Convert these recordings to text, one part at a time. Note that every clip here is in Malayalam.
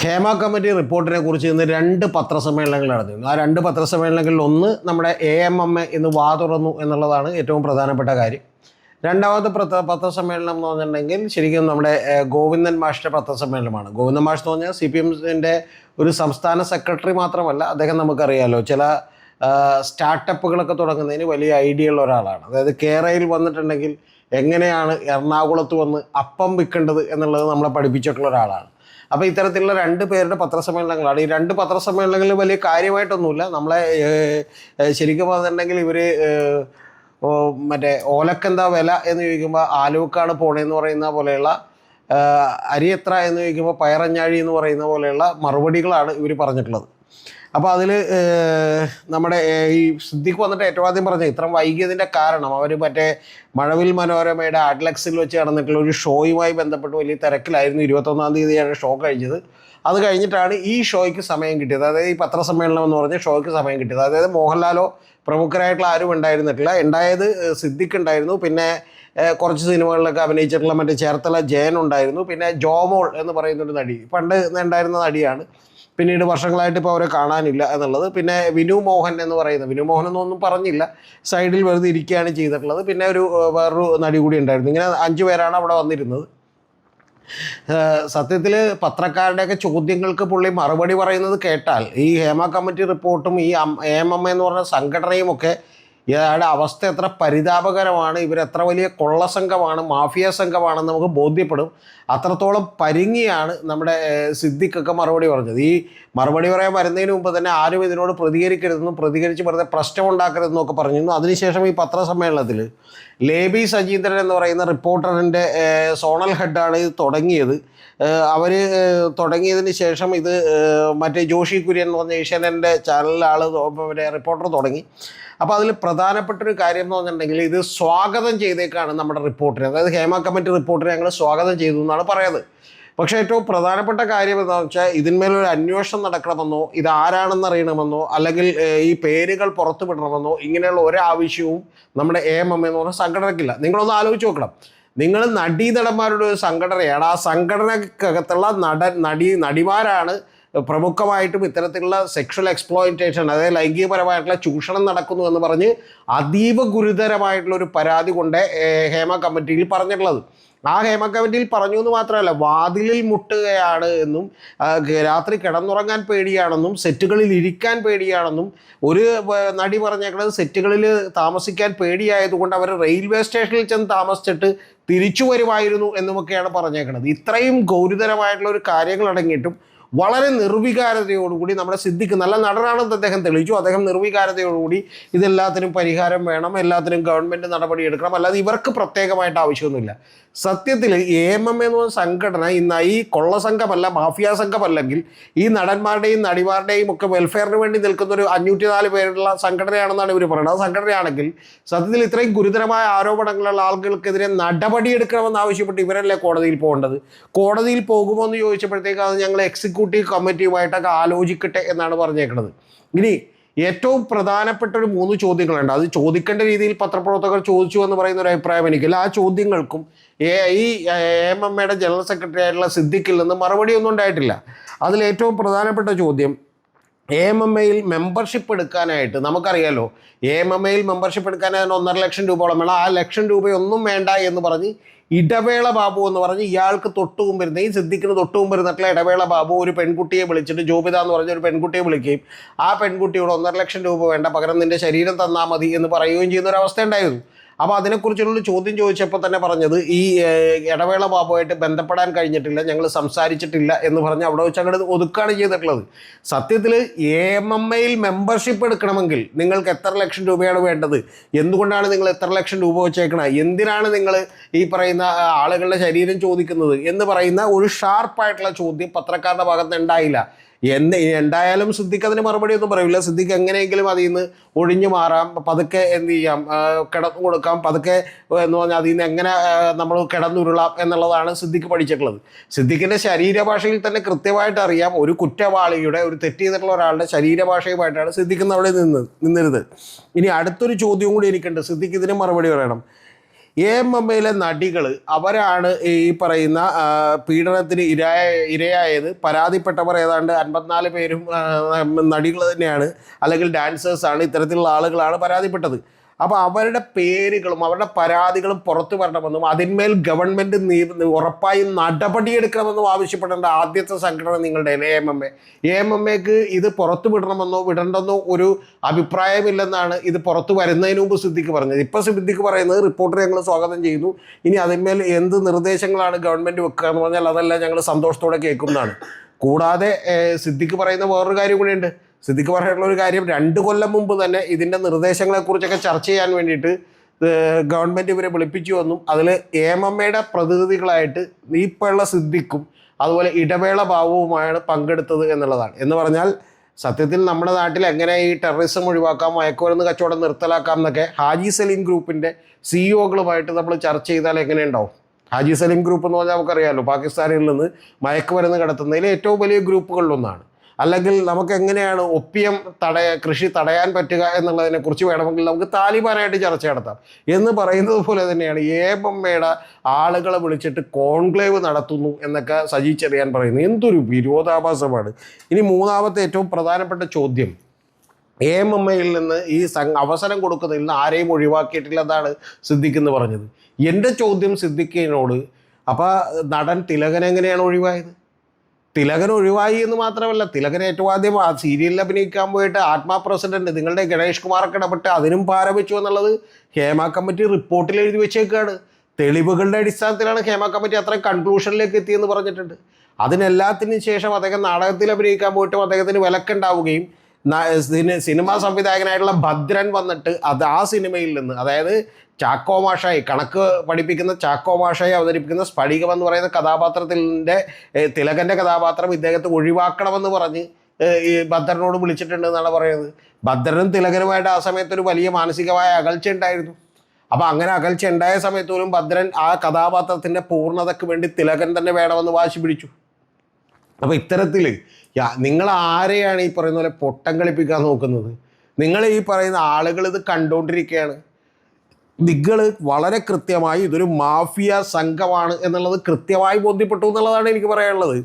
ഹേമ കമ്മിറ്റി റിപ്പോർട്ടിനെ കുറിച്ച് ഇന്ന് രണ്ട് പത്രസമ്മേളനങ്ങൾ നടന്നിരുന്നു ആ രണ്ട് പത്രസമ്മേളനങ്ങളിൽ ഒന്ന് നമ്മുടെ എ എം എം എ ഇന്ന് വാ തുറന്നു എന്നുള്ളതാണ് ഏറ്റവും പ്രധാനപ്പെട്ട കാര്യം. രണ്ടാമത്തെ പ്രത്ത പത്രസമ്മേളനം എന്ന് പറഞ്ഞിട്ടുണ്ടെങ്കിൽ ശരിക്കും നമ്മുടെ ഗോവിന്ദൻ മാഷിന്റെ പത്രസമ്മേളനമാണ്. ഗോവിന്ദൻ മാഷ് എന്ന് പറഞ്ഞാൽ സി പി എമ്മിന്റെ ഒരു സംസ്ഥാന സെക്രട്ടറി മാത്രമല്ല അദ്ദേഹം നമുക്കറിയാമല്ലോ ചില സ്റ്റാർട്ടപ്പുകളൊക്കെ തുടങ്ങുന്നതിന് വലിയ ഐഡിയ ഉള്ള ഒരാളാണ്. അതായത് കേരളയിൽ വന്നിട്ടുണ്ടെങ്കിൽ എങ്ങനെയാണ് എറണാകുളത്ത് വന്ന് അപ്പം വിൽക്കേണ്ടത് എന്നുള്ളത് നമ്മളെ പഠിപ്പിച്ചിട്ടുള്ള ഒരാളാണ്. അപ്പോൾ ഇത്തരത്തിലുള്ള രണ്ട് പേരുടെ പത്രസമ്മേളനങ്ങളാണ്. ഈ രണ്ട് പത്രസമ്മേളനങ്ങളിൽ വലിയ കാര്യമായിട്ടൊന്നുമില്ല. നമ്മളെ ശരിക്കും പറഞ്ഞിട്ടുണ്ടെങ്കിൽ ഇവർ മറ്റേ ഓലക്കെന്താ വില എന്ന് ചോദിക്കുമ്പോൾ ആലുവക്കാണ് പോണേന്ന് പറയുന്ന പോലെയുള്ള അരിയത്ര എന്ന് ചോദിക്കുമ്പോൾ പയറഞ്ഞാഴി എന്ന് പറയുന്ന പോലെയുള്ള മറുപടികളാണ് ഇവർ പറഞ്ഞിട്ടുള്ളത്. അപ്പോൾ അതിൽ നമ്മുടെ ഈ സിദ്ദിഖ് വന്നിട്ട് ഏറ്റവും ആദ്യം പറഞ്ഞത് ഇത്രയും വൈകിയതിന്റെ കാരണം. അവർ മറ്റേ മഴവിൽ മനോരമയുടെ ആഡ്ലക്സിൽ വെച്ച് നടന്നിട്ടുള്ള ഒരു ഷോയുമായി ബന്ധപ്പെട്ട് വലിയ തിരക്കിലായിരുന്നു. ഇരുപത്തൊന്നാം തീയതിയാണ് ഷോ കഴിഞ്ഞത്. അത് കഴിഞ്ഞിട്ടാണ് ഈ ഷോയ്ക്ക് സമയം കിട്ടിയത്. അതായത് ഈ പത്രസമ്മേളനം എന്ന് പറഞ്ഞ ഷോയ്ക്ക് സമയം കിട്ടിയത്. അതായത് മോഹൻലാലോ പ്രമുഖരായിട്ടുള്ള ആരും ഉണ്ടായിരുന്നിട്ടില്ല. ഉണ്ടായത് സിദ്ദിഖ് ഉണ്ടായിരുന്നു. പിന്നെ കുറച്ച് സിനിമകളിലൊക്കെ അഭിനയിച്ചിട്ടുള്ള മറ്റേ ചേർത്തല ജയൻ ഉണ്ടായിരുന്നു. പിന്നെ ജോമോൾ എന്ന് പറയുന്നൊരു നടി. പണ്ട് ഉണ്ടായിരുന്ന നടിയാണ്. പിന്നീട് വർഷങ്ങളായിട്ട് ഇപ്പോൾ അവരെ കാണാനില്ല എന്നുള്ളത്. പിന്നെ വിനു മോഹൻ എന്ന് പറയുന്നത് വിനു മോഹൻ എന്നൊന്നും പറഞ്ഞില്ല. സൈഡിൽ വെറുതെ ഇരിക്കുകയാണ് ചെയ്തിട്ടുള്ളത്. പിന്നെ ഒരു വേറൊരു നടി കൂടി ഉണ്ടായിരുന്നു. ഇങ്ങനെ അഞ്ചു പേരാണ് അവിടെ വന്നിരുന്നത്. സത്യത്തിൽ പത്രക്കാരുടെയൊക്കെ ചോദ്യങ്ങൾക്ക് പുള്ളി മറുപടി പറയുന്നത് കേട്ടാൽ ഈ ഹേമ കമ്മിറ്റി റിപ്പോർട്ടും ഈ എം എം എന്ന് പറഞ്ഞ സംഘടനയും ഒക്കെ ഇയാളുടെ അവസ്ഥ എത്ര പരിതാപകരമാണ് ഇവരെത്ര വലിയ കൊള്ളസംഘമാണ് മാഫിയ സംഘമാണെന്ന് നമുക്ക് ബോധ്യപ്പെടും. അത്രത്തോളം പരിങ്ങിയാണ് നമ്മുടെ സിദ്ദിഖൊക്കെ മറുപടി പറഞ്ഞത്. ഈ മറുപടി പറയാൻ വരുന്നതിന് മുമ്പ് തന്നെ ആരും ഇതിനോട് പ്രതികരിക്കരുതെന്നും പ്രതികരിച്ച് വെറുതെ പ്രശ്നമുണ്ടാക്കരുതെന്നും ഒക്കെ പറഞ്ഞിരുന്നു. അതിനുശേഷം ഈ പത്രസമ്മേളനത്തിൽ ലേബി സജീന്ദ്രൻ എന്ന് പറയുന്ന റിപ്പോർട്ടറിന്റെ സോണൽ ഹെഡാണ് ഇത് തുടങ്ങിയത്. അവർ തുടങ്ങിയതിന് ശേഷം ഇത് മറ്റേ ജോഷി കുര്യൻ എന്ന് പറഞ്ഞ ഏഷ്യാനെന്റെ ചാനലിലാൾ റിപ്പോർട്ടർ തുടങ്ങി. അപ്പോൾ അതിൽ പ്രധാനപ്പെട്ട ഒരു കാര്യം എന്ന് പറഞ്ഞിട്ടുണ്ടെങ്കിൽ ഇത് സ്വാഗതം ചെയ്തേക്കാണ് നമ്മുടെ റിപ്പോർട്ടിനെ അതായത് ഹേമ കമ്മിറ്റി റിപ്പോർട്ടിനെ ഞങ്ങൾ സ്വാഗതം ചെയ്തു എന്നാണ് പറയുന്നത്. പക്ഷേ ഏറ്റവും പ്രധാനപ്പെട്ട കാര്യം എന്താണെന്ന് വെച്ചാൽ ഇതിന്മേലൊരു അന്വേഷണം നടക്കണമെന്നോ ഇത് ആരാണെന്ന് അറിയണമെന്നോ അല്ലെങ്കിൽ ഈ പേരുകൾ പുറത്തു വിടണമെന്നോ ഇങ്ങനെയുള്ള ഒരാവശ്യവും നമ്മുടെ എ എം എം എന്ന് പറഞ്ഞ സംഘടനയ്ക്കില്ല നിങ്ങളൊന്ന് ആലോചിച്ച് നോക്കണം. നിങ്ങൾ നടീനടന്മാരുടെ ഒരു സംഘടനയാണ്. ആ സംഘടനക്കകത്തുള്ള നട നടി നടിമാരാണ് പ്രമുഖമായിട്ടും ഇത്തരത്തിലുള്ള സെക്ഷൽ എക്സ്പ്ലോയിറ്റേഷൻ അതായത് ലൈംഗികപരമായിട്ടുള്ള ചൂഷണം നടക്കുന്നു എന്ന് പറഞ്ഞ് അതീവ ഗുരുതരമായിട്ടുള്ള ഒരു പരാതി കൊണ്ട് ഹേമ കമ്മിറ്റിയിൽ പറഞ്ഞിട്ടുള്ളത്. ആ ഹേമ കമ്മിറ്റിയിൽ പറഞ്ഞു എന്ന് മാത്രമല്ല വാതിലിൽ മുട്ടുകയാണ് എന്നും രാത്രി കിടന്നുറങ്ങാൻ പേടിയാണെന്നും സെറ്റുകളിൽ ഇരിക്കാൻ പേടിയാണെന്നും ഒരു നടി പറഞ്ഞേക്കുന്നത് സെറ്റുകളിൽ താമസിക്കാൻ പേടിയായതുകൊണ്ട് അവർ റെയിൽവേ സ്റ്റേഷനിൽ ചെന്ന് താമസിച്ചിട്ട് തിരിച്ചു വരുമായിരുന്നു എന്നുമൊക്കെയാണ് പറഞ്ഞേക്കുന്നത് ഇത്രയും ഗൗരവതരമായിട്ടുള്ള ഒരു കാര്യങ്ങൾ അടങ്ങിയിട്ടും വളരെ നിർവികാരതയോടുകൂടി നമ്മുടെ സിദ്ധിക്ക് നല്ല നടനാണെന്ന് അദ്ദേഹം തെളിയിച്ചു. അദ്ദേഹം നിർവികാരതയോടുകൂടി ഇതെല്ലാത്തിനും പരിഹാരം വേണം എല്ലാത്തിനും ഗവൺമെന്റ് നടപടി എടുക്കണം. അല്ലാതെ ഇവർക്ക് പ്രത്യേകമായിട്ട് ആവശ്യമൊന്നുമില്ല. സത്യത്തിൽ എ എം എം എന്ന് സംഘടന ഇന്ന് ഈ കൊള്ള സംഘമല്ല മാഫിയ സംഘമല്ലെങ്കിൽ ഈ നടന്മാരുടെയും നടിമാരുടെയും ഒക്കെ വെൽഫെയറിന് വേണ്ടി നിൽക്കുന്ന ഒരു അഞ്ഞൂറ്റി നാല് പേരുള്ള സംഘടനയാണെന്നാണ് ഇവർ പറയുന്നത്. ആ സംഘടനയാണെങ്കിൽ സത്യത്തിൽ ഇത്രയും ഗുരുതരമായ ആരോപണങ്ങളുള്ള ആളുകൾക്കെതിരെ നടപടിയെടുക്കണമെന്ന് ആവശ്യപ്പെട്ട് ഇവരല്ലേ കോടതിയിൽ പോകേണ്ടത്? കോടതിയിൽ പോകുമോ എന്ന് ചോദിച്ചപ്പോഴത്തേക്ക് അത് ഞങ്ങൾ എക്സിക്യൂട്ടീവ് കമ്മിറ്റിയുമായിട്ടൊക്കെ ആലോചിക്കട്ടെ എന്നാണ് പറഞ്ഞേക്കുന്നത് ഇനി ഏറ്റവും പ്രധാനപ്പെട്ട ഒരു മൂന്ന് ചോദ്യങ്ങളുണ്ട്. അത് ചോദിക്കേണ്ട രീതിയിൽ പത്രപ്രവർത്തകർ ചോദിച്ചു എന്ന് പറയുന്ന ഒരു അഭിപ്രായം എനിക്കില്ല. ആ ചോദ്യങ്ങൾക്കും ഈ എം എം എയുടെ ജനറൽ സെക്രട്ടറി ആയിട്ടുള്ള സിദ്ദിഖിൽ നിന്ന് മറുപടി ഒന്നും ഉണ്ടായിട്ടില്ല. അതിൽ ഏറ്റവും പ്രധാനപ്പെട്ട ചോദ്യം എ എം എം എയിൽ മെമ്പർഷിപ്പ് എടുക്കാനായിട്ട് നമുക്കറിയാലോ എ എം എം എയിൽ മെമ്പർഷിപ്പ് എടുക്കാനായിട്ട് ഒന്നര ലക്ഷം രൂപയോളം വേണം. ആ ലക്ഷം രൂപയൊന്നും വേണ്ട എന്ന് പറഞ്ഞ് ഇടവേള ബാബു എന്ന് പറഞ്ഞ് ഇയാൾക്ക് തൊട്ട് മുമ്പ് ഇരുന്ന ഈ സിദ്ദിഖിന് തൊട്ട് മുമ്പ് ഇരുന്നിട്ടുള്ള ഇടവേള ബാബു ഒരു പെൺകുട്ടിയെ വിളിച്ചിട്ട് ജോബിത എന്ന് പറഞ്ഞ ഒരു പെൺകുട്ടിയെ വിളിക്കുകയും ആ പെൺകുട്ടിയോട് ഒന്നര ലക്ഷം രൂപ വേണ്ട പകരം നിന്റെ ശരീരം തന്നാൽ മതി എന്ന് പറയുകയും ചെയ്യുന്ന ഒരു അവസ്ഥ ഉണ്ടായിരുന്നു അപ്പോൾ അതിനെക്കുറിച്ചുള്ള ചോദ്യം ചോദിച്ചപ്പോൾ തന്നെ പറഞ്ഞത് ഈ ഇടവേള ബാബുവായിട്ട് ബന്ധപ്പെടാൻ കഴിഞ്ഞിട്ടില്ല ഞങ്ങൾ സംസാരിച്ചിട്ടില്ല എന്ന് പറഞ്ഞ് അവിടെ വെച്ച് അങ്ങോട്ട് ഒതുക്കുകയാണ് ചെയ്തിട്ടുള്ളത്. സത്യത്തിൽ എം എം ഐയിൽ മെമ്പർഷിപ്പ് എടുക്കണമെങ്കിൽ നിങ്ങൾക്ക് എത്ര ലക്ഷം രൂപയാണ് വേണ്ടത്? എന്തുകൊണ്ടാണ് നിങ്ങൾ എത്ര ലക്ഷം രൂപ വെച്ചേക്കണത് എന്തിനാണ് നിങ്ങൾ ഈ പറയുന്ന ആളുകളുടെ ശരീരം ചോദിക്കുന്നത്? എന്ന് പറയുന്ന ഒരു ഷാർപ്പായിട്ടുള്ള ചോദ്യം പത്രക്കാരുടെ ഭാഗത്ത് ഉണ്ടായില്ല. എന്ന് എന്തായാലും സിദ്ധിക്ക് അതിന് മറുപടി ഒന്നും പറയില്ല സിദ്ധിക്ക് എങ്ങനെയെങ്കിലും അതിൽ നിന്ന് ഒഴിഞ്ഞു മാറാം. പതുക്കെ എന്ത് ചെയ്യാം? കിടന്നു കൊടുക്കാം. പതുക്കെ എന്ന് പറഞ്ഞാൽ അതിൽ നിന്ന് എങ്ങനെ നമ്മൾ കിടന്നുരുളാം എന്നുള്ളതാണ് സിദ്ധിക്ക് പഠിച്ചിട്ടുള്ളത്. സിദ്ദിഖിന്റെ ശരീരഭാഷയിൽ തന്നെ കൃത്യമായിട്ട് അറിയാം. ഒരു കുറ്റവാളിയുടെ ഒരു തെറ്റ് ചെയ്തിട്ടുള്ള ഒരാളുടെ ശരീരഭാഷയുമായിട്ടാണ് അവിടെ നിന്ന് നിന്നിരുന്നത് ഇനി അടുത്തൊരു ചോദ്യവും കൂടി എനിക്കുണ്ട്. സിദ്ധിക്ക് ഇതിന് മറുപടി പറയണം. എ എം എം എയിലെ നടികൾ അവരാണ് ഈ പറയുന്ന പീഡനത്തിന് ഇരയായ ഇരയായത്. പരാതിപ്പെട്ടവർ ഏതാണ്ട് അൻപത്തിനാല് പേരും നടികൾ തന്നെയാണ്. അല്ലെങ്കിൽ ഡാൻസേഴ്സാണ് ഇത്തരത്തിലുള്ള ആളുകളാണ് പരാതിപ്പെട്ടത്. അപ്പോൾ അവരുടെ പേരുകളും അവരുടെ പരാതികളും പുറത്തു വരണമെന്നും അതിന്മേൽ ഗവൺമെന്റ് നീ ഉറപ്പായും നടപടിയെടുക്കണമെന്നും ആവശ്യപ്പെടേണ്ട ആദ്യത്തെ സംഘടന നിങ്ങളുടെ A M M A A M M എക്ക് ഇത് പുറത്തു വിടണമെന്നോ വിടണ്ടെന്നോ ഒരു അഭിപ്രായമില്ലെന്നാണ് ഇത് പുറത്തു വരുന്നതിന് മുമ്പ് സിദ്ദിഖ് പറഞ്ഞത്. ഇപ്പോൾ സിദ്ദിഖ് പറയുന്നത് റിപ്പോർട്ടർ ഞങ്ങൾ സ്വാഗതം ചെയ്യുന്നു. ഇനി അതിന്മേൽ എന്ത് നിർദ്ദേശങ്ങളാണ് ഗവൺമെന്റ് വെക്കുക എന്ന് പറഞ്ഞാൽ അതെല്ലാം ഞങ്ങൾ സന്തോഷത്തോടെ കേൾക്കുന്നതാണ്. കൂടാതെ സിദ്ധിക്ക് പറയുന്ന വേറൊരു കാര്യം കൂടിയുണ്ട്. സിദ്ദിഖ് പറഞ്ഞിട്ടുള്ള ഒരു കാര്യം രണ്ട് കൊല്ലം മുമ്പ് തന്നെ ഇതിന്റെ നിർദ്ദേശങ്ങളെക്കുറിച്ചൊക്കെ ചർച്ച ചെയ്യാൻ വേണ്ടിയിട്ട് ഗവൺമെന്റ് ഇവരെ വിളിപ്പിച്ചു വന്നും. അതിൽ എയുടെ പ്രതിനിധികളായിട്ട് നീപ്പുള്ള സിദ്ദിഖും അതുപോലെ ഇടവേള ഭാവവുമാണ് പങ്കെടുത്തത് എന്നുള്ളതാണ്. എന്ന് പറഞ്ഞാൽ സത്യത്തിൽ നമ്മുടെ നാട്ടിൽ എങ്ങനെ ഈ ടെററിസം ഒഴിവാക്കാം മയക്കുമരുന്ന് കച്ചവടം നിർത്തലാക്കാം എന്നൊക്കെ ഹാജി സലീം ഗ്രൂപ്പിന്റെ സിഇഒകളുമായിട്ട് നമ്മൾ ചർച്ച ചെയ്താൽ എങ്ങനെ ഉണ്ടാവും? ഹാജി സലീം ഗ്രൂപ്പ് എന്ന് പറഞ്ഞാൽ നമുക്കറിയാമല്ലോ പാകിസ്ഥാനിൽ നിന്ന് മയക്കുമരുന്ന് കടത്തുന്നതിൽ ഏറ്റവും വലിയ ഗ്രൂപ്പുകളിലൊന്നാണ്. അല്ലെങ്കിൽ നമുക്ക് എങ്ങനെയാണ് ഒപ്പിയം തടയ കൃഷി തടയാൻ പറ്റുക എന്നുള്ളതിനെ കുറിച്ച് വേണമെങ്കിൽ നമുക്ക് താലിബാനായിട്ട് ചർച്ച നടത്താം. എന്ന് പറയുന്നത് പോലെ തന്നെയാണ് ഏബമ്മയുടെ ആളുകളെ വിളിച്ചിട്ട് കോൺക്ലേവ് നടത്തുന്നു എന്നൊക്കെ സജി ചെറിയാൻ പറയുന്നു എന്തൊരു വിരോധാഭാസമാണ്. ഇനി മൂന്നാമത്തെ ഏറ്റവും പ്രധാനപ്പെട്ട ചോദ്യം. എ എം എം എയിൽ നിന്ന് ഈ അവസരം കൊടുക്കുന്നതിൽ നിന്ന് ആരെയും ഒഴിവാക്കിയിട്ടില്ലെന്നാണ് സിദ്ദിഖ് എന്ന് പറഞ്ഞത്. എന്റെ ചോദ്യം സിദ്ദിഖിനോട് അപ്പോൾ നടൻ തിലകൻ എങ്ങനെയാണ് ഒഴിവായത്? തിലകൻ ഒഴിവായി എന്ന് മാത്രമല്ല തിലകൻ ഏറ്റവും ആദ്യം ആ സീരിയലിൽ അഭിനയിക്കാൻ പോയിട്ട് ആത്മാ പ്രസിഡന്റ് നിങ്ങളുടെ ഗണേഷ് കുമാറൊക്കെ ഇടപെട്ട് അതിനും പാര എന്നുള്ളത് ഹേമ കമ്മിറ്റി റിപ്പോർട്ടിൽ എഴുതി വെച്ചേക്കാണ്. തെളിവുകളുടെ അടിസ്ഥാനത്തിലാണ് ഹേമ കമ്മിറ്റി അത്ര കൺക്ലൂഷനിലേക്ക് എത്തിയെന്ന് പറഞ്ഞിട്ടുണ്ട്. അതിനെല്ലാത്തിനും ശേഷം അദ്ദേഹം നാടകത്തിൽ അഭിനയിക്കാൻ പോയിട്ടും അദ്ദേഹത്തിന് വിലക്കുണ്ടാവുകയും സിനിമാ സംവിധായകനായിട്ടുള്ള ഭദ്രൻ വന്നിട്ട് അത് ആ സിനിമയിൽ നിന്ന് അതായത് ചാക്കോ മാഷായി കണക്ക് പഠിപ്പിക്കുന്ന ചാക്കോ മാഷായി അവതരിപ്പിക്കുന്ന സ്ഫടികം എന്ന് പറയുന്ന കഥാപാത്രത്തിന്റെ തിലകന്റെ കഥാപാത്രം ഇദ്ദേഹത്തെ ഒഴിവാക്കണമെന്ന് പറഞ്ഞ് ഈ ഭദ്രനോട് വിളിച്ചിട്ടുണ്ട് എന്നാണ് പറയുന്നത്. ഭദ്രനും തിലകനുമായിട്ട് ആ സമയത്തൊരു വലിയ മാനസികമായ അകൽച്ച ഉണ്ടായിരുന്നു. അപ്പോൾ അങ്ങനെ അകൽച്ച ഉണ്ടായ സമയത്ത് പോലും ഭദ്രൻ ആ കഥാപാത്രത്തിന്റെ പൂർണതയ്ക്ക് വേണ്ടി തിലകൻ തന്നെ വേണമെന്ന് വാശി പിടിച്ചു. അപ്പോൾ ഇത്തരത്തിൽ നിങ്ങൾ ആരെയാണ് ഈ പറയുന്ന പോലെ പൊട്ടം കളിപ്പിക്കാൻ നോക്കുന്നത്? നിങ്ങൾ ഈ പറയുന്ന ആളുകൾ ഇത് കണ്ടുകൊണ്ടിരിക്കുകയാണ് നിങ്ങൾ വളരെ കൃത്യമായി ഇതൊരു മാഫിയ സംഘമാണ് എന്നുള്ളത് കൃത്യമായി ബോധ്യപ്പെട്ടു എന്നുള്ളതാണ് എനിക്ക് പറയാനുള്ളത്.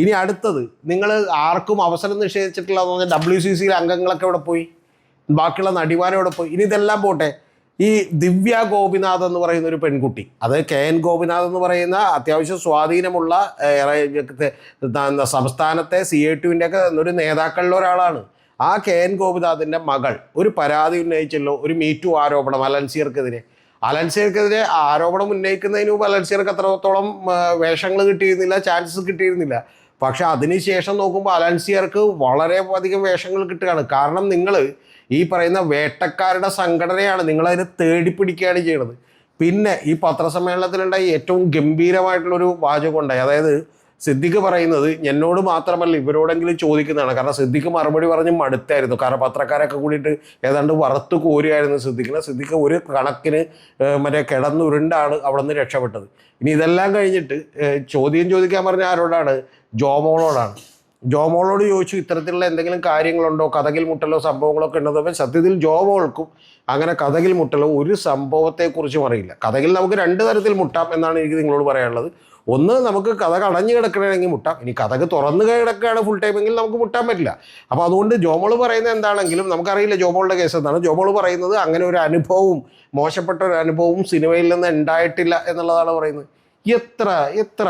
ഇനി അടുത്തത് നിങ്ങൾ ആർക്കും അവസരം നിഷേധിച്ചിട്ടില്ല എന്ന് പറഞ്ഞാൽ ഡബ്ല്യു സി സിയിലെ അംഗങ്ങളൊക്കെ ഇവിടെ പോയി? ബാക്കിയുള്ള നടിമാരോടെ പോയി? ഇനി ഇതെല്ലാം പോട്ടെ. ഈ ദിവ്യ ഗോപിനാഥ് എന്ന് പറയുന്ന ഒരു പെൺകുട്ടി. അത് കെ എൻ ഗോപിനാഥ് എന്ന് പറയുന്ന അത്യാവശ്യം സ്വാധീനമുള്ള സംസ്ഥാനത്തെ സി ഐ ടുവിന്റെ ഒക്കെ ഒരു നേതാക്കളിൽ ഒരാളാണ്. ആ കെ എൻ ഗോപിനാഥിന്റെ മകൾ ഒരു പരാതി ഉന്നയിച്ചല്ലോ ഒരു മീറ്റു ആരോപണം അലൻസിയർക്കെതിരെ. അലൻസിയർക്കെതിരെ ആരോപണം ഉന്നയിക്കുന്നതിന് മുമ്പ് അലൻസിയർക്ക് അത്രത്തോളം വേഷങ്ങൾ കിട്ടിയിരുന്നില്ല ചാൻസസ് കിട്ടിയിരുന്നില്ല. പക്ഷെ അതിനുശേഷം നോക്കുമ്പോൾ അലൻസിയർക്ക് വളരെ അധികം വേഷങ്ങൾ കിട്ടുകയാണ്. കാരണം നിങ്ങൾ ഈ പറയുന്ന വേട്ടക്കാരുടെ സംഘടനയാണ് നിങ്ങളതിനെ തേടിപ്പിടിക്കുകയാണ് ചെയ്യണത്. പിന്നെ ഈ പത്രസമ്മേളനത്തിലുണ്ടായി ഏറ്റവും ഗംഭീരമായിട്ടുള്ളൊരു വാചകം ഉണ്ടായി അതായത് സിദ്ദിഖ് പറയുന്നത് എന്നോട് മാത്രമല്ല ഇവരോടെങ്കിലും ചോദിക്കുന്നതാണ്. കാരണം സിദ്ദിഖ് മറുപടി പറഞ്ഞ് മടുത്തായിരുന്നു. കാരണം പത്രക്കാരൊക്കെ കൂടിയിട്ട് ഏതാണ്ട് വറുത്ത് കോരുകയായിരുന്നു സിദ്ദിഖിനെ. സിദ്ദിഖ് ഒരു കണക്കിന് മറ്റേ കിടന്നുരുണ്ടാണ് അവിടെ നിന്ന് രക്ഷപ്പെട്ടത്. ഇനി ഇതെല്ലാം കഴിഞ്ഞിട്ട് ചോദ്യം ചോദിക്കാൻ പറഞ്ഞ ആരോടാണ്? ജോമോളോടാണ്. ജോമോളോട് ചോദിച്ചു ഇത്തരത്തിലുള്ള എന്തെങ്കിലും കാര്യങ്ങളുണ്ടോ? കഥകിൽ മുട്ടലോ സംഭവങ്ങളൊക്കെ ഉണ്ടോ? അപ്പോൾ സത്യത്തിൽ ജോമോൾക്കും അങ്ങനെ കഥകിൽ മുട്ടലോ ഒരു സംഭവത്തെക്കുറിച്ചും അറിയില്ല കഥകിൽ നമുക്ക് രണ്ട് തരത്തിൽ മുട്ടാം എന്നാണ് എനിക്ക് നിങ്ങളോട് പറയാനുള്ളത്. ഒന്ന് നമുക്ക് കഥ അടഞ്ഞു കിടക്കണമെങ്കിൽ മുട്ടാം. ഇനി കഥക് തുറന്നു കിടക്കുകയാണ് ഫുൾ ടൈമെങ്കിൽ നമുക്ക് മുട്ടാൻ പറ്റില്ല. അപ്പോൾ അതുകൊണ്ട് ജോമോൾ പറയുന്നത് എന്താണെങ്കിലും നമുക്കറിയില്ല ജോമോളുടെ കേസ് എന്താണ്. ജോമോൾ പറയുന്നത് അങ്ങനെ ഒരു അനുഭവവും മോശപ്പെട്ട ഒരു അനുഭവവും സിനിമയിൽ നിന്ന് ഉണ്ടായിട്ടില്ല എന്നുള്ളതാണ് പറയുന്നത്. എത്ര എത്ര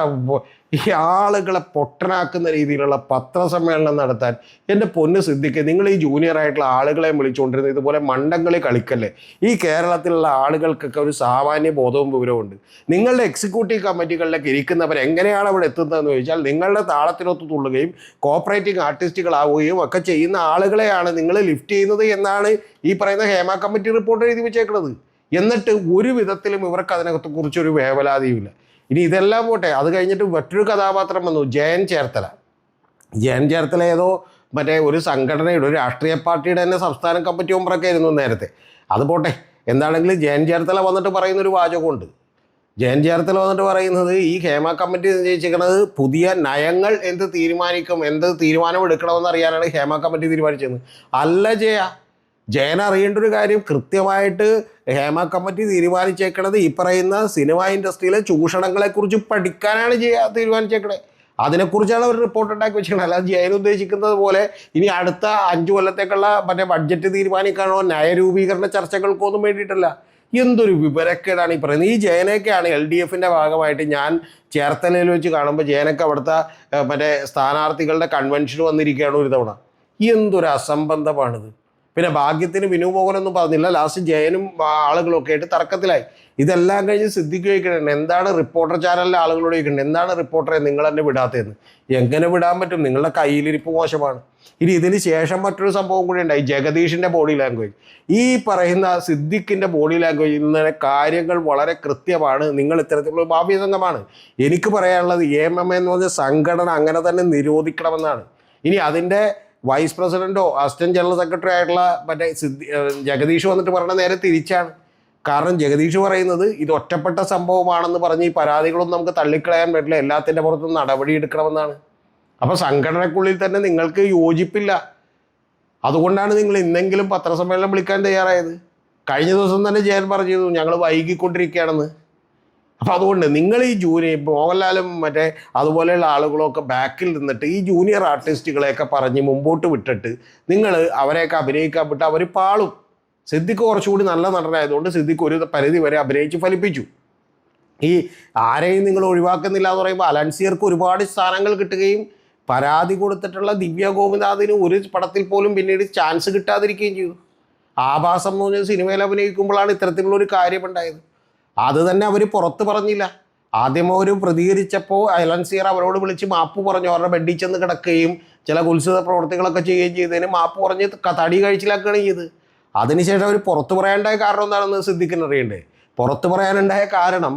ഈ ആളുകളെ പൊട്ടനാക്കുന്ന രീതിയിലുള്ള പത്രസമ്മേളനം നടത്താൻ എന്റെ പൊന്ന് സിദ്ധിക്ക്. നിങ്ങൾ ഈ ജൂനിയർ ആയിട്ടുള്ള ആളുകളെ വിളിച്ചുകൊണ്ടിരുന്ന ഇതുപോലെ മണ്ടങ്ങളി കളിക്കല്ലേ? ഈ കേരളത്തിലുള്ള ആളുകൾക്കൊക്കെ ഒരു സാമാന്യ ബോധവും വിവരവുമുണ്ട്. നിങ്ങളുടെ എക്സിക്യൂട്ടീവ് കമ്മിറ്റികളിലേക്ക് ഇരിക്കുന്നവർ എങ്ങനെയാണ് അവിടെ എത്തുന്നതെന്ന് ചോദിച്ചാൽ നിങ്ങളുടെ താളത്തിനൊത്ത് തുള്ളുകയും കോപ്പറേറ്റിംഗ് ആർട്ടിസ്റ്റുകളാവുകയും ഒക്കെ ചെയ്യുന്ന ആളുകളെയാണ് നിങ്ങൾ ലിഫ്റ്റ് ചെയ്യുന്നത് എന്നാണ് ഈ പറയുന്ന ഹേമ കമ്മിറ്റി റിപ്പോർട്ട് എഴുതി വെച്ചേക്കുന്നത് എന്നിട്ട് ഒരു വിധത്തിലും ഇവർക്ക് അതിനകത്ത് കുറിച്ചൊരു വേവലാതിയുമില്ല. ഇനി ഇതെല്ലാം പോട്ടെ. അത് കഴിഞ്ഞിട്ട് മറ്റൊരു കഥാപാത്രം വന്നു. ജയൻ ചേർത്തല. ജയൻ ചേർത്തല ഏതോ മറ്റേ ഒരു സംഘടനയുടെ ഒരു രാഷ്ട്രീയ പാർട്ടിയുടെ തന്നെ സംസ്ഥാന കമ്മിറ്റി മെമ്പറൊക്കെ ആയിരുന്നു നേരത്തെ. അത് പോട്ടെ. എന്താണെങ്കിലും ജയൻ ചേർത്തല വന്നിട്ട് പറയുന്നൊരു വാചകമുണ്ട്. ജയൻ ചേർത്തല വന്നിട്ട് പറയുന്നത് ഈ ഹേമ കമ്മിറ്റി നിശ്ചയിച്ചിരിക്കുന്നത് പുതിയ നയങ്ങൾ എന്ത് തീരുമാനിക്കും എന്ത് തീരുമാനം എടുക്കണമെന്ന് അറിയാനാണ് ഹേമ കമ്മിറ്റി തീരുമാനിച്ചത്. അല്ല ജയ ജയൻ അറിയേണ്ട ഒരു കാര്യം കൃത്യമായിട്ട് ഹേമ കമ്മിറ്റി തീരുമാനിച്ചേക്കണത് ഈ പറയുന്ന സിനിമ ഇൻഡസ്ട്രിയിലെ ചൂഷണങ്ങളെക്കുറിച്ച് പഠിക്കാനാണ് ചെയ്യാ തീരുമാനിച്ചേക്കണത്. അതിനെക്കുറിച്ചാണ് അവർ റിപ്പോർട്ട് ഉണ്ടാക്കി വെച്ചിരിക്കുന്നത്. അല്ലാതെ ജയൻ ഉദ്ദേശിക്കുന്നത് പോലെ ഇനി അടുത്ത അഞ്ച് കൊല്ലത്തേക്കുള്ള മറ്റേ ബഡ്ജറ്റ് തീരുമാനിക്കാനോ നയരൂപീകരണ ചർച്ചകൾക്കൊന്നും വേണ്ടിയിട്ടല്ല. എന്തൊരു വിവരക്കേടാണ് ഈ പറയുന്നത്. ഈ ജയനൊക്കെയാണ് എൽ ഡി എഫിന്റെ ഭാഗമായിട്ട് ഞാൻ ചേർത്തലയിൽ വെച്ച് കാണുമ്പോൾ ജയനൊക്കെ അവിടുത്തെ മറ്റേ സ്ഥാനാർത്ഥികളുടെ കൺവെൻഷൻ വന്നിരിക്കുകയാണ് ഒരു തവണ. എന്തൊരു അസംബന്ധമാണിത്. പിന്നെ ഭാഗ്യത്തിന് വിനു മോഹനൊന്നും പറഞ്ഞില്ല. ലാസ്റ്റ് ജയനും ആളുകളൊക്കെ ആയിട്ട് തർക്കത്തിലായി. ഇതെല്ലാം കഴിഞ്ഞ് സിദ്ധിക്ക് ചോദിക്കണം എന്താണ് റിപ്പോർട്ടർ ചാനലിലെ ആളുകളോട് ചോദിക്കണേ എന്താണ് റിപ്പോർട്ടറെ നിങ്ങൾ തന്നെ വിടാത്തതെന്ന്? എങ്ങനെ വിടാൻ പറ്റും? നിങ്ങളുടെ കയ്യിലിരിപ്പ് മോശമാണ്. ഇനി ഇതിന് ശേഷം മറ്റൊരു സംഭവം കൂടി ഉണ്ടായി ജഗദീഷിന്റെ ബോഡി ലാംഗ്വേജ് ഈ പറയുന്ന സിദ്ദിഖിന്റെ ബോഡി ലാംഗ്വേജ് ഇന്നലെ കാര്യങ്ങൾ വളരെ കൃത്യമാണ്. നിങ്ങൾ ഇത്തരത്തിലുള്ള ഭാവി സംഘമാണ് എനിക്ക് പറയാനുള്ളത് എ എം എം എന്ന് പറഞ്ഞ സംഘടന അങ്ങനെ തന്നെ നിരോധിക്കണമെന്നാണ്. ഇനി അതിന്റെ വൈസ് പ്രസിഡന്റോ അസിസ്റ്റന്റ് ജനറൽ സെക്രട്ടറി ആയിട്ടുള്ള മറ്റേ ജഗദീഷ് വന്നിട്ട് പറഞ്ഞ നേരെ തിരിച്ചാണ്. കാരണം ജഗദീഷ് പറയുന്നത് ഇത് ഒറ്റപ്പെട്ട സംഭവമാണെന്ന് പറഞ്ഞ് ഈ പരാതികളൊന്നും നമുക്ക് തള്ളിക്കളയാൻ പറ്റില്ല. എല്ലാത്തിന്റെ പുറത്തും നടപടി എടുക്കണമെന്നാണ്. അപ്പോൾ സംഘടനക്കുള്ളിൽ തന്നെ നിങ്ങൾക്ക് യോജിപ്പില്ല. അതുകൊണ്ടാണ് നിങ്ങൾ ഇന്നെങ്കിലും പത്രസമ്മേളനം വിളിക്കാൻ തയ്യാറായത്. കഴിഞ്ഞ ദിവസം തന്നെ ജയൻ പറഞ്ഞിരുന്നു ഞങ്ങൾ വൈകിക്കൊണ്ടിരിക്കുകയാണെന്ന്. അപ്പോൾ അതുകൊണ്ട് നിങ്ങൾ ഈ ജൂനിയർ ഇപ്പോൾ മോഹൻലാലും മറ്റേ അതുപോലെയുള്ള ആളുകളൊക്കെ ബാക്കിൽ നിന്നിട്ട് ഈ ജൂനിയർ ആർട്ടിസ്റ്റുകളെയൊക്കെ പറഞ്ഞ് മുമ്പോട്ട് വിട്ടിട്ട് നിങ്ങൾ അവരെയൊക്കെ അഭിനയിക്കാൻ വിട്ട് അവർ പാളും. സിദ്ധിക്ക് കുറച്ചുകൂടി നല്ല നടനായതുകൊണ്ട് സിദ്ധിക്ക് ഒരു പരിധി വരെ അഭിനയിച്ച് ഫലിപ്പിച്ചു. ഈ ആരെയും നിങ്ങൾ ഒഴിവാക്കുന്നില്ല എന്ന് പറയുമ്പോൾ അലൻസിയർക്ക് ഒരുപാട് സ്ഥാനങ്ങൾ കിട്ടുകയും പരാതി കൊടുത്തിട്ടുള്ള ദിവ്യ ഗോപിനാഥിന് ഒരു പടത്തിൽ പോലും പിന്നീട് ചാൻസ് കിട്ടാതിരിക്കുകയും ചെയ്തു. ആഭാസം എന്ന് പറഞ്ഞ സിനിമയിൽ അഭിനയിക്കുമ്പോഴാണ് ഇത്തരത്തിലുള്ള ഒരു കാര്യമുണ്ടായത് അത് തന്നെ അവർ പുറത്ത് പറഞ്ഞില്ല. ആദ്യം അവർ പ്രതികരിച്ചപ്പോൾ അലൻസിയർ അവരോട് വിളിച്ച് മാപ്പ് പറഞ്ഞു. അവരുടെ ബെഡിൽ ചെന്ന് കിടക്കുകയും ചില കുത്സിത പ്രവർത്തികളൊക്കെ ചെയ്യുകയും ചെയ്തതിന് മാപ്പ് പറഞ്ഞ് തടി കഴിച്ചിലാക്കുകയാണ് ചെയ്ത് അതിനുശേഷം അവർ പുറത്ത് പറയാനുണ്ടായ കാരണം എന്താണെന്ന് സിദ്ദിഖിന് അറിയണ്ടേ? പുറത്ത് പറയാനുണ്ടായ കാരണം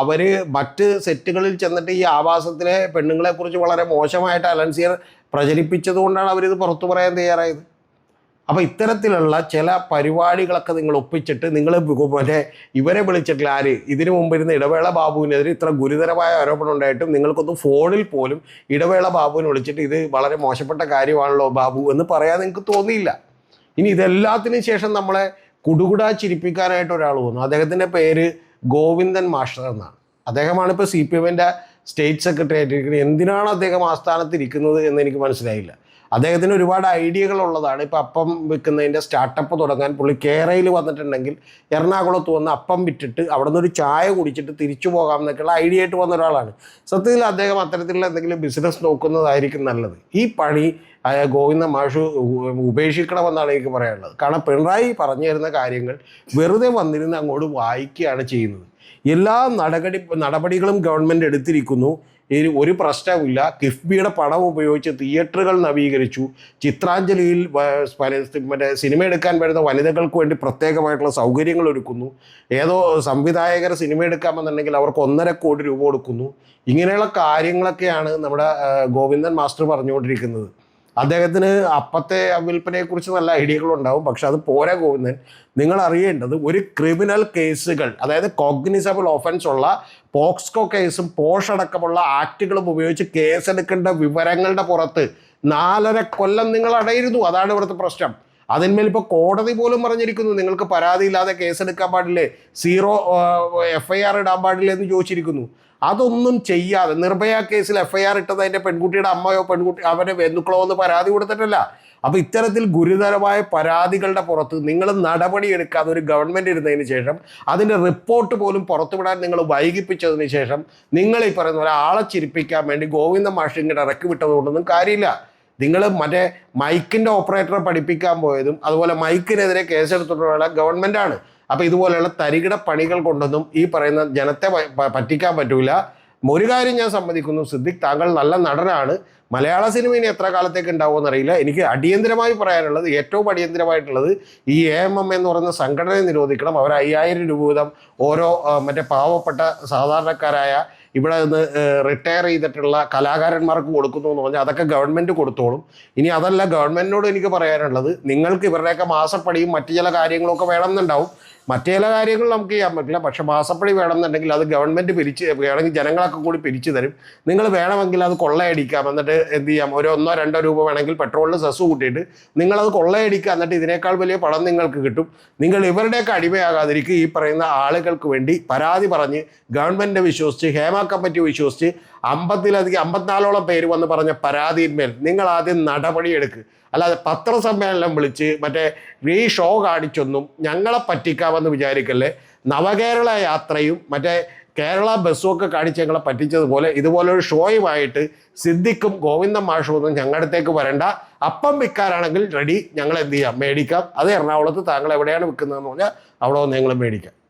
അവർ മറ്റ് സെറ്റുകളിൽ ചെന്നിട്ട് ഈ ആവാസത്തിലെ പെണ്ണുങ്ങളെക്കുറിച്ച് വളരെ മോശമായിട്ട് അലൻസിയർ പ്രചരിപ്പിച്ചതുകൊണ്ടാണ് അവരിത് പുറത്തു പറയാൻ തയ്യാറായത്. അപ്പോൾ ഇത്തരത്തിലുള്ള ചില പരിപാടികളൊക്കെ നിങ്ങൾ ഒപ്പിച്ചിട്ട് നിങ്ങൾ മറ്റേ ഇവരെ വിളിച്ചിട്ടില്ല ആര്? ഇതിനു മുമ്പ് ഇരുന്ന ഇടവേള ബാബുവിനെതിരെ ഇത്ര ഗുരുതരമായ ആരോപണം ഉണ്ടായിട്ടും നിങ്ങൾക്കൊന്ന് ഫോണിൽ പോലും ഇടവേള ബാബുവിനെ വിളിച്ചിട്ട് ഇത് വളരെ മോശപ്പെട്ട കാര്യമാണല്ലോ ബാബു എന്ന് പറയാൻ നിങ്ങൾക്ക് തോന്നിയില്ല. ഇനി ഇതെല്ലാത്തിനും ശേഷം നമ്മളെ കുടുകുടാ ചിരിപ്പിക്കാനായിട്ട് ഒരാൾ വന്നു. അദ്ദേഹത്തിന്റെ പേര് ഗോവിന്ദൻ മാസ്റ്റർ എന്നാണ്. അദ്ദേഹമാണ് ഇപ്പോൾ സി പി എമ്മിന്റെ സ്റ്റേറ്റ് സെക്രട്ടറി ആയിട്ടിരിക്കുന്നത്. എന്തിനാണ് അദ്ദേഹം ആ സ്ഥാനത്ത് ഇരിക്കുന്നത് എന്ന് എനിക്ക് മനസ്സിലായില്ല. അദ്ദേഹത്തിന് ഒരുപാട് ഐഡിയകൾ ഉള്ളതാണ്. ഇപ്പോൾ അപ്പം വിൽക്കുന്നതിന്റെ സ്റ്റാർട്ടപ്പ് തുടങ്ങാൻ പുള്ളി കേരയിൽ വന്നിട്ടുണ്ടെങ്കിൽ എറണാകുളത്ത് വന്ന് അപ്പം വിറ്റിട്ട് അവിടെ നിന്ന് ഒരു ചായ കുടിച്ചിട്ട് തിരിച്ചു പോകാം എന്നൊക്കെയുള്ള ഐഡിയ ആയിട്ട് വന്ന ഒരാളാണ്. സത്യത്തിൽ അദ്ദേഹം അത്തരത്തിലുള്ള എന്തെങ്കിലും ബിസിനസ് നോക്കുന്നതായിരിക്കും നല്ലത്. ഈ പണി ഗോവിന്ദ മാഷു ഉപേക്ഷിക്കണമെന്നാണ് എനിക്ക് പറയാനുള്ളത്. കാരണം പിണറായി പറഞ്ഞു തരുന്ന കാര്യങ്ങൾ വെറുതെ വന്നിരുന്ന് അങ്ങോട്ട് വായിക്കുകയാണ് ചെയ്യുന്നത്. എല്ലാ നടപടി നടപടികളും ഗവൺമെന്റ് എടുത്തിരിക്കുന്നു. ഇനി ഒരു പ്രശ്നവുമില്ല. കിഫ്ബിയുടെ പണം ഉപയോഗിച്ച് തിയേറ്ററുകൾ നവീകരിച്ചു. ചിത്രാഞ്ജലിയിൽ മറ്റേ സിനിമ എടുക്കാൻ വരുന്ന വനിതകൾക്ക് വേണ്ടി പ്രത്യേകമായിട്ടുള്ള സൗകര്യങ്ങൾ ഒരുക്കുന്നു. ഏതോ സംവിധായകർ സിനിമ എടുക്കാമെന്നുണ്ടെങ്കിൽ അവർക്ക് ഒന്നര കോടി രൂപ കൊടുക്കുന്നു. ഇങ്ങനെയുള്ള കാര്യങ്ങളൊക്കെയാണ് നമ്മുടെ ഗോവിന്ദൻ മാസ്റ്റർ പറഞ്ഞുകൊണ്ടിരിക്കുന്നത്. അദ്ദേഹത്തിന് അപ്പത്തെ വിൽപ്പനയെക്കുറിച്ച് നല്ല ഐഡിയകളുണ്ടാവും. പക്ഷെ അത് പോരാ ഗോവിന്ദൻ. നിങ്ങൾ അറിയേണ്ടത് ഒരു ക്രിമിനൽ കേസുകൾ അതായത് കോഗ്നിസബിൾ ഓഫൻസ് ഉള്ള പോക്സ്കോ കേസും പോഷടക്കമുള്ള ആക്റ്റുകളും ഉപയോഗിച്ച് കേസെടുക്കേണ്ട വിവരങ്ങളുടെ പുറത്ത് നാലര കൊല്ലം നിങ്ങൾ അടയിരുന്നു. അതാണ് ഇവിടുത്തെ പ്രശ്നം. അതിന്മേൽ ഇപ്പോൾ കോടതി പോലും പറഞ്ഞിരിക്കുന്നു നിങ്ങൾക്ക് പരാതിയില്ലാതെ കേസെടുക്കാൻ പാടില്ലേ? സീറോ എഫ് ഐ ആർ ഇടാൻ പാടില്ലേ എന്ന് ചോദിച്ചിരിക്കുന്നു. അതൊന്നും ചെയ്യാതെ നിർഭയ കേസിൽ എഫ് ഐ ആർ ഇട്ടത് അതിന്റെ പെൺകുട്ടിയുടെ അമ്മയോ പെൺകുട്ടി അവരെ ബന്ധുക്കളോ ഒന്ന് പരാതി കൊടുത്തിട്ടല്ല. അപ്പോൾ ഇത്തരത്തിൽ ഗുരുതരമായ പരാതികളുടെ പുറത്ത് നിങ്ങൾ നടപടിയെടുക്കാതെ ഒരു ഗവൺമെന്റ് ഇരുന്നതിന് ശേഷം അതിന്റെ റിപ്പോർട്ട് പോലും പുറത്തുവിടാൻ നിങ്ങൾ വൈകിപ്പിച്ചതിന് ശേഷം നിങ്ങൾ ഈ പറയുന്ന പോലെ ആളെ ചിരിപ്പിക്കാൻ വേണ്ടി ഗോവിന്ദ മാഷ് ഇങ്ങോട്ട് ഇറക്കി വിട്ടതുകൊണ്ടൊന്നും കാര്യമില്ല. നിങ്ങൾ മറ്റേ മൈക്കിന്റെ ഓപ്പറേറ്ററെ പഠിപ്പിക്കാൻ പോയതും അതുപോലെ മൈക്കിനെതിരെ കേസെടുത്തിട്ടുള്ള ഗവൺമെന്റാണ് അപ്പോൾ ഇതുപോലെയുള്ള തരികിട പണികൾ കൊണ്ടൊന്നും ഈ പറയുന്ന ജനത്തെ പറ്റിക്കാൻ പറ്റൂല. ഒരു കാര്യം ഞാൻ സമ്മതിക്കുന്നു സിദ്ദിഖ് താങ്കൾ നല്ല നടനാണ്. മലയാള സിനിമ ഇനി എത്ര കാലത്തേക്ക് ഉണ്ടാവുമെന്ന് അറിയില്ല എനിക്ക് അടിയന്തരമായി പറയാനുള്ളത് ഏറ്റവും അടിയന്തരമായിട്ടുള്ളത് ഈ എ എം എം എന്ന് പറയുന്ന സംഘടനയെ നിരോധിക്കണം. അവർ അയ്യായിരം രൂപ വീതം ഓരോ മറ്റേ പാവപ്പെട്ട സാധാരണക്കാരായ ഇവിടെ നിന്ന് റിട്ടയർ ചെയ്തിട്ടുള്ള കലാകാരന്മാർക്ക് കൊടുക്കുന്നു എന്ന് പറഞ്ഞാൽ അതൊക്കെ ഗവൺമെന്റ് കൊടുത്തോളും. ഇനി അതല്ല ഗവൺമെന്റിനോട് എനിക്ക് പറയാനുള്ളത് നിങ്ങൾക്ക് ഇവരുടെയൊക്കെ മാസപ്പടിയും മറ്റു ചില കാര്യങ്ങളൊക്കെ വേണമെന്നുണ്ടാവും. മറ്റു ചില കാര്യങ്ങൾ നമുക്ക് ചെയ്യാൻ പറ്റില്ല പക്ഷെ മാസപ്പടി വേണമെന്നുണ്ടെങ്കിൽ അത് ഗവൺമെന്റ് പിരിച്ച് വേണമെങ്കിൽ ജനങ്ങളൊക്കെ കൂടി പിരിച്ചു തരും. നിങ്ങൾ വേണമെങ്കിൽ അത് കൊള്ളയടിക്കാം എന്നിട്ട് എന്ത് ചെയ്യാം? ഒരു ഒന്നോ രണ്ടോ രൂപ വേണമെങ്കിൽ പെട്രോളിന് സെസ് കൂട്ടിയിട്ട് നിങ്ങളത് കൊള്ളയടിക്കുക എന്നിട്ട് ഇതിനേക്കാൾ വലിയ പണം നിങ്ങൾക്ക് കിട്ടും. നിങ്ങൾ ഇവരുടെയൊക്കെ അടിമയാകാതിരിക്കുക ഈ പറയുന്ന ആളുകൾക്ക് വേണ്ടി പരാതി പറഞ്ഞ് ഗവൺമെന്റ് വിശ്വസിച്ച് ഹേമ കമ്മിറ്റി വിശ്വസിച്ച് അമ്പത്തിലധികം അമ്പത്തിനാലോളം പേര് വന്ന് പറഞ്ഞ പരാതിന്മേൽ നിങ്ങൾ ആദ്യം നടപടിയെടുക്കുക അല്ലാതെ പത്രസമ്മേളനം വിളിച്ച് മറ്റേ ഈ ഷോ കാണിച്ചൊന്നും ഞങ്ങളെ പറ്റിക്കാമെന്ന് വിചാരിക്കല്ലേ? നവകേരള യാത്രയും മറ്റേ കേരള ബസ്സും ഒക്കെ കാണിച്ച് ഞങ്ങളെ പറ്റിച്ചതുപോലെ ഇതുപോലൊരു ഷോയുമായിട്ട് സിദ്ദിഖും ഗോവിന്ദൻ മാഷും ഒന്നും ഞങ്ങളുടെ വരണ്ട. അപ്പം വിൽക്കാനാണെങ്കിൽ റെഡി. ഞങ്ങൾ എന്ത് ചെയ്യാം? മേടിക്കാം. അത് എറണാകുളത്ത് താങ്കൾ എവിടെയാണ് വിൽക്കുന്നതെന്ന് പറഞ്ഞാൽ അവിടെ വന്ന് ഞങ്ങൾ മേടിക്കാം.